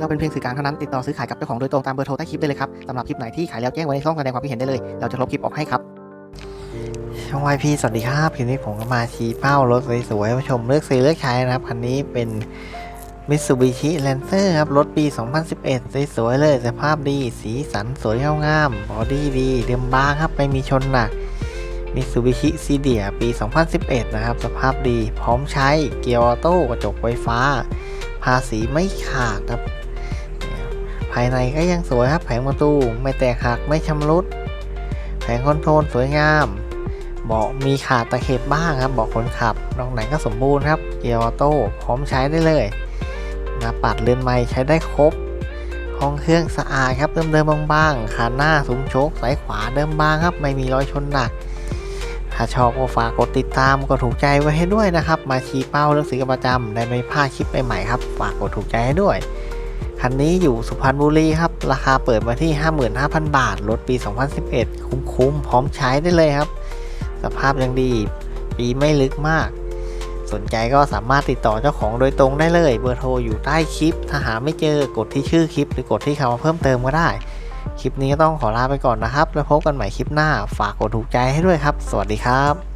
เราเป็นเพียงสื่อกลางเท่านั้นติดต่อซื้อขายกับเจ้าของโดยตรงตามเบอร์โทรใต้คลิปได้เลยครับสำหรับคลิปไหนที่ขายแล้วแจ้งไว้ในช่องแสดงความคิดเห็นได้เลย เราจะลบคลิปออกให้ครับช่องวายพีสวัสดีครับคลิปนี้ผมก็มาชี้เป้ารถสวยๆให้ผู้ชมเลือกซื้อเลือกใช้นะครับคันนี้เป็น Mitsubishi Lancer ครับ รถปี 2011 สวยๆเลยสภาพดีสีสันสวยงามบอดี้ดีเดิมบางครับไม่มีชนหนัก Mitsubishi c d i a ปี 2011 นะครับ สภาพดีพร้อมใช้เกียร์ออโต้กระจกไฟฟ้า ภาษีไม่ขาดครับ ภายในก็ยังสวยครับ แผงประตูไม่แตกหักไม่ชำรุด แผงคอนโทรลสวยงามเบาะมีขาดตะเข็บบ้างครับเบาะคนขับนอกไหนก็สมบูรณ์ครับ เกียร์ออโต้พร้อมใช้ได้เลยหน้าปัดเรือนไม้ใช้ได้ครบ ห้องเครื่องสะอาดครับเดิมๆบางๆขาหน้าซุ้มโชคสายขวาเดิมบางครับ ไม่มีรอยชนหนักถ้าชอบก็ฝากกดติดตามกดถูกใจไว้ให้ด้วยนะครับ มาชี้เป้าเรื่องสีกันประจำได้ไม่พลาดคลิปใหม่ๆครับ ฝากกดถูกใจให้ด้วย คันนี้อยู่สุพรรณบุรีครับ ราคาเปิดมาที่ 55,000 บาท รถปี 2011 คุ้มๆ พร้อมใช้ได้เลยครับ สภาพยังดี ปีไม่ลึกมาก สนใจก็สามารถติดต่อเจ้าของโดยตรงได้เลย เบอร์โทรอยู่ใต้คลิป ถ้าหาไม่เจอกดที่ชื่อคลิป หรือกดที่คำว่าเพิ่มเติมก็ได้ คลิปนี้ก็ต้องขอลาไปก่อนนะครับ แล้วพบกันใหม่คลิปหน้า ฝากกดถูกใจให้ด้วยครับ สวัสดีครับ